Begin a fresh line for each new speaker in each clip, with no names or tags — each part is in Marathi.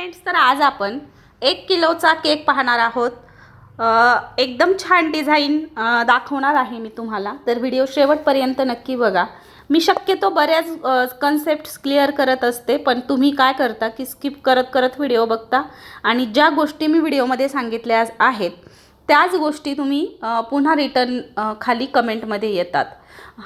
फ्रेंड्स तर आज आपण एक किलोचा केक पाहणार आहोत. एकदम छान डिझाईन दाखवणार आहे मी तुम्हाला. तर व्हिडिओ शेवटपर्यंत नक्की बघा. मी शक्यतो बऱ्याच कन्सेप्ट्स क्लिअर करत असते पण तुम्ही काय करता की स्किप करत करत व्हिडिओ बघता. आणि ज्या गोष्टी मी व्हिडिओमध्ये सांगितल्या आहेत त्याच गोष्टी तुम्ही पुन्हा रिटर्न खाली कमेंटमध्ये येतात.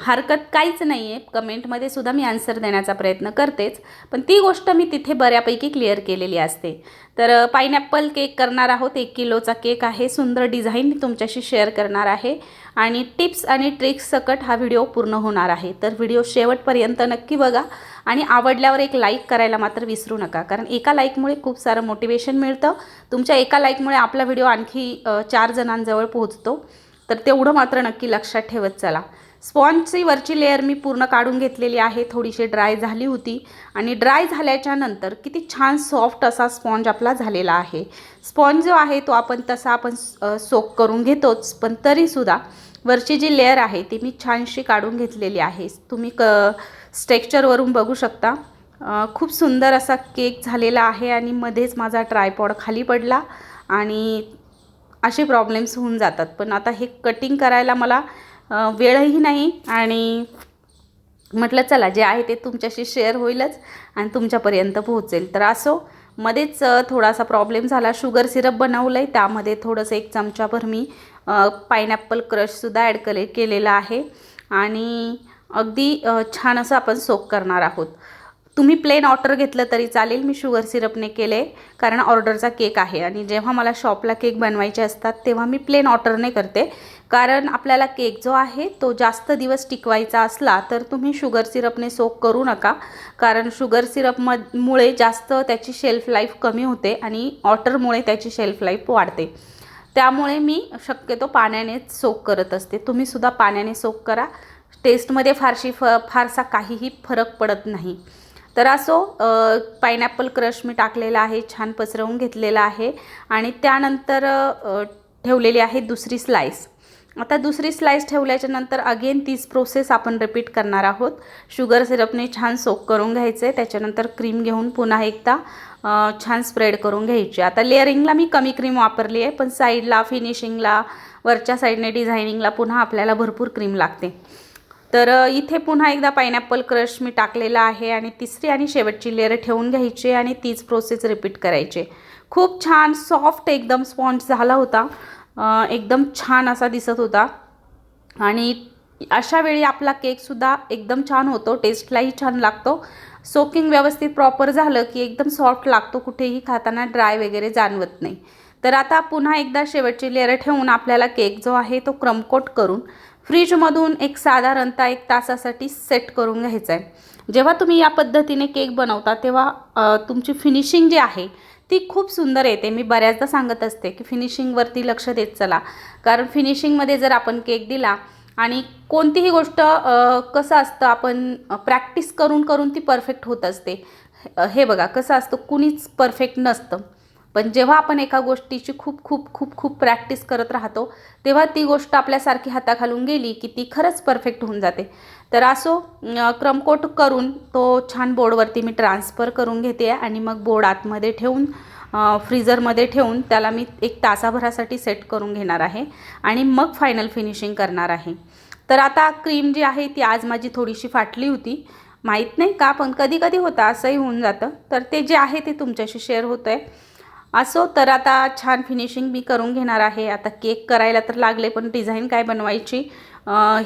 हरकत काहीच नाही आहे कमेंटमध्ये सुद्धा मी आन्सर देण्याचा प्रयत्न करतेच. पण ती गोष्ट मी तिथे बऱ्यापैकी क्लिअर केलेली असते. तर पायनॅपल केक करणार आहोत. एक किलोचा केक आहे. सुंदर डिझाईन मी तुमच्याशी शेअर करणार आहे. आणि टिप्स आणि ट्रिक्स सकट हा व्हिडिओ पूर्ण होणार आहे. तर व्हिडिओ शेवटपर्यंत नक्की बघा. आणि आवडल्यावर एक लाईक करायला मात्र विसरू नका. कारण एका लाईकमुळे खूप सारं मोटिवेशन मिळतं. तुमच्या एका लाईकमुळे आपला व्हिडिओ आणखी चार जणांजवळ पोहोचतो. तर तेवढं मात्र नक्की लक्षात ठेवत चला. स्पॉन्जची वरची लेअर मी पूर्ण काढून घेतलेली आहे. थोडीशी ड्राय झाली होती. आणि ड्राय झाल्याच्यानंतर किती छान सॉफ्ट असा स्पॉन्ज आपला झालेला आहे. स्पॉन्ज जो आहे तो आपण तसा आपण सोक करून घेतोच. पण तरीसुद्धा वरची जी लेअर आहे ती मी छानशी काढून घेतलेली आहे. तुम्ही क स्टेक्चरवरून बघू शकता. खूप सुंदर असा केक झालेला आहे आणि मध्येच माझा ट्रायपॉड खाली पडला आणि असे प्रॉब्लेम्स होऊन जातात. पण आता हे कटिंग करायला मला वेळही नाही आणि म्हटलं चला जे आहे ते तुमच्याशी शेअर होईलच आणि तुमच्यापर्यंत पोहोचेल. तर असो मध्येच थोडासा प्रॉब्लेम झाला. शुगर सिरप बनवलं आहे त्यामध्ये थोडंसं एक चमचाभर मी पायनॅपल क्रशसुद्धा ॲड केले केलेलं आहे. आणि अगदी छान असं आपण सोक करणार आहोत. तुम्ही प्लेन ऑर्डर घेतलं तरी चालेल. मी शुगर सिरपने केले कारण ऑर्डरचा केक आहे. आणि जेव्हा मला शॉपला केक बनवायचे असतात तेव्हा मी प्लेन ऑर्डरने करते. कारण आपल्याला केक जो आहे तो जास्त दिवस टिकवायचा असला तर तुम्ही शुगर सिरपने सोक करू नका. कारण शुगर सिरप मुळे जास्त त्याची शेल्फ लाईफ कमी होते आणि ऑर्डरमुळे त्याची शेल्फ लाईफ वाढते. त्यामुळे मी शक्यतो पाण्यानेच सोक करत असते. तुम्हीसुद्धा पाण्याने सोक करा. टेस्टमध्ये फारशी फ फारसा काहीही फरक पडत नाही. तर असो पायनॅपल क्रश मी टाकलेला आहे छान पसरवून घेतलेला आहे आणि त्यानंतर ठेवलेली आहे दुसरी स्लाईस आता दुसरी स्लाईस ठेवल्याच्या नंतर अगेन तीच प्रोसेस आपण रिपीट करणार आहोत. शुगर सिरपने छान सोक करून घ्यायचे त्याच्यानंतर क्रीम घेऊन पुन्हा एकदा छान स्प्रेड करून घ्यायची. आता लेअरिंगला मी कमी क्रीम वापरली आहे पण साईडला फिनिशिंगला वरच्या साईडने डिझायनिंगला पुन्हा आपल्याला भरपूर क्रीम लागते. तर इथे पुन्हा एकदा पायनॅपल क्रश मी टाकलेला आहे आणि तिसरी आणि शेवटची लेअर ठेवून घ्यायची आणि तीच प्रोसेस रिपीट करायची. खूप छान सॉफ्ट एकदम स्पॉन्ज झाला होता. एकदम छान असा दिसत होता. आणि अशा वेळी आपला केकसुद्धा एकदम छान होतो टेस्टलाही छान लागतो. सोकिंग व्यवस्थित प्रॉपर झालं की एकदम सॉफ्ट लागतो कुठेही खाताना ड्राय वगैरे जाणवत नाही. तर आता पुन्हा एकदा शेवटची लेअर ठेवून आपल्याला केक जो आहे तो क्रमकोट करून फ्रीजमधून एक साधारणतः एक तासासाठी सेट करून घ्यायचा आहे जेव्हा तुम्ही या पद्धतीने केक बनवता तेव्हा तुमची फिनिशिंग जी आहे ती खूप सुंदर येते. मी बऱ्याचदा सांगत असते की फिनिशिंगवरती लक्ष देत चला. कारण फिनिशिंगमध्ये जर आपण केक दिला आणि कोणतीही गोष्ट कसं असतं आपण प्रॅक्टिस करून करून ती परफेक्ट होत असते. हे बघा कसं असतं कुणीच परफेक्ट नसतं. पण जेव्हा आपण एका गोष्टीची खूप खूप खूप खूप प्रॅक्टिस करत राहतो तेव्हा ती गोष्ट आपल्यासारखी हाताखालून गेली की ती खरंच परफेक्ट होऊन जाते. तर असो क्रमकोट करून तो छान बोर्डवरती मी ट्रान्सफर करून घेते आणि मग बोर्ड आतमध्ये ठेवून फ्रीजरमध्ये ठेवून त्याला मी एक तासाभरासाठी सेट करून घेणार आहे आणि मग फायनल फिनिशिंग करणार आहे. तर आता क्रीम जी आहे ती आज माझी थोडीशी फाटली होती. माहीत नाही का पण कधी कधी होतं असंही होऊन जातं. तर ते जे आहे ते तुमच्याशी शेअर होतं आहे असो तर आता छान फिनिशिंग मी करून घेणार आहे. आता केक करायला तर लागले पण डिझाईन काय बनवायची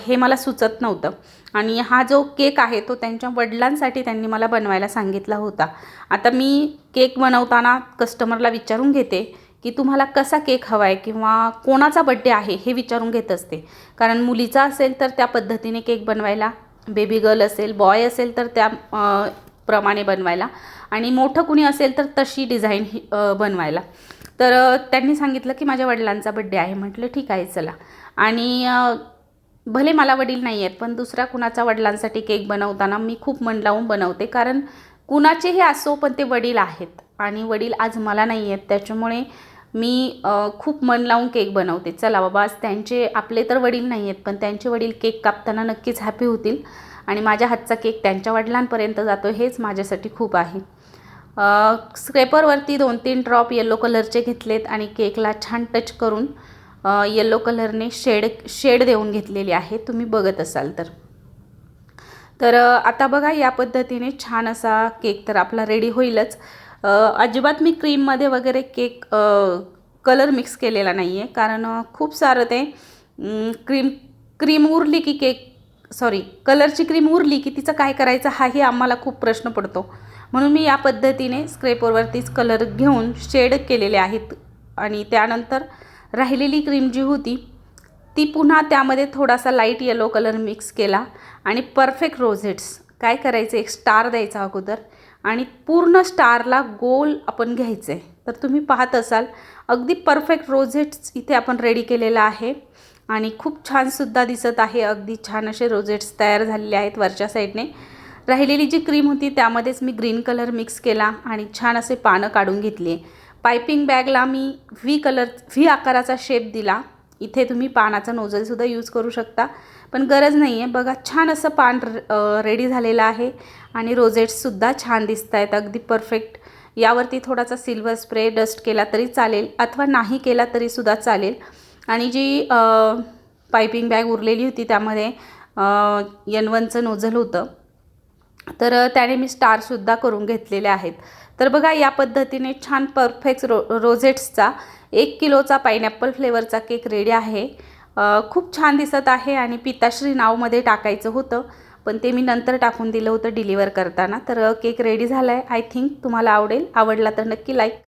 हे मला सुचत नव्हतं. आणि हा जो केक आहे तो त्यांच्या वडिलांसाठी त्यांनी मला बनवायला सांगितला होता. आता मी केक बनवताना कस्टमरला विचारून घेते की तुम्हाला कसा केक हवा आहे किंवा कोणाचा बड्डे आहे हे विचारून घेत असते. कारण मुलीचा असेल तर त्या पद्धतीने केक बनवायला. बेबी गर्ल असेल बॉय असेल तर त्या प्रमाणे बनवायला. आणि मोठं कुणी असेल तर तशी डिझाईन ही बनवायला. तर त्यांनी सांगितलं की माझ्या वडिलांचा बड्डे आहे. म्हटलं ठीक आहे चला. आणि भले मला वडील नाही आहेत पण दुसऱ्या कुणाचा वडिलांसाठी केक बनवताना मी खूप मन लावून बनवते. कारण कुणाचेही असो पण ते वडील आहेत. आणि वडील आज मला नाही आहेत त्याच्यामुळे मी खूप मन लावून केक बनवते. चला बाबा आज त्यांचे आपले तर वडील नाही आहेत पण त्यांचे वडील केक कापताना नक्कीच हॅपी होतील. आणि माझ्या हातचा केक त्यांच्या वडिलांपर्यंत जातो हेच माझ्यासाठी खूप आहे. स्क्रेपरवरती दोन तीन ड्रॉप येलो कलरचे घेतलेत आणि केकला छान टच करून येलो कलरने शेड शेड देऊन घेतलेली आहे. तुम्ही बघत असाल तर. तर आता बघा या पद्धतीने छान असा केक तर आपला रेडी होईलच. अजिबात मी क्रीममध्ये वगैरे केक कलर मिक्स केलेला नाही आहे कारण खूप सारं ते क्रीम क्रीम उरली की केक सॉरी कलरची क्रीम उरली की तिचं काय करायचं हाही आम्हाला खूप प्रश्न पडतो. म्हणून मी या पद्धतीने स्क्रेपरवरतीच कलर घेऊन शेड केलेले आहेत. आणि त्यानंतर राहिलेली क्रीम जी होती ती पुन्हा त्यामध्ये थोडासा लाइट येलो कलर मिक्स केला. आणि परफेक्ट रोझेट्स काय करायचं? एक स्टार द्यायचा अगोदर. आणि पूर्ण स्टारला गोल आपण घ्यायचं. आहे तर तुम्ही पाहत असाल अगदी परफेक्ट रोझेट्स इथे आपण रेडी केलेला आहे. आणि खूप छानसुद्धा दिसत आहे. अगदी छान असे रोजेट्स तयार झालेले आहेत वरच्या साईडने. राहिलेली जी क्रीम होती त्यामध्येच मी ग्रीन कलर मिक्स केला आणि छान असे पानं काढून घेतली. पायपिंग बॅगला मी व्ही कलर व्ही आकाराचा शेप दिला. इथे तुम्ही पानाचा नोजलसुद्धा यूज करू शकता. पण गरज नाही आहे बघा छान असं पान रेडी झालेलं आहे आणि रोजेट्ससुद्धा छान दिसत आहेत. अगदी परफेक्ट. यावरती थोडासा सिल्वर स्प्रे डस्ट केला तरी चालेल अथवा नाही केला तरीसुद्धा चालेल. आणि जी पायपिंग बॅग उरलेली होती त्यामध्ये यनवनचं नोझल होतं. तर त्याने मी स्टारसुद्धा करून घेतलेले आहेत. तर बघा या पद्धतीने छान परफेक्ट रो रोझेट्सचा एक किलोचा पायनॅपल फ्लेवरचा केक रेडी आहे. खूप छान दिसत आहे आणि पिताश्री नावमध्ये टाकायचं होतं पण ते मी नंतर टाकून दिलं होतं डिलिव्हर करताना. तर केक रेडी झाला आहे आय थिंक तुम्हाला आवडेल. आवडला तर नक्की लाईक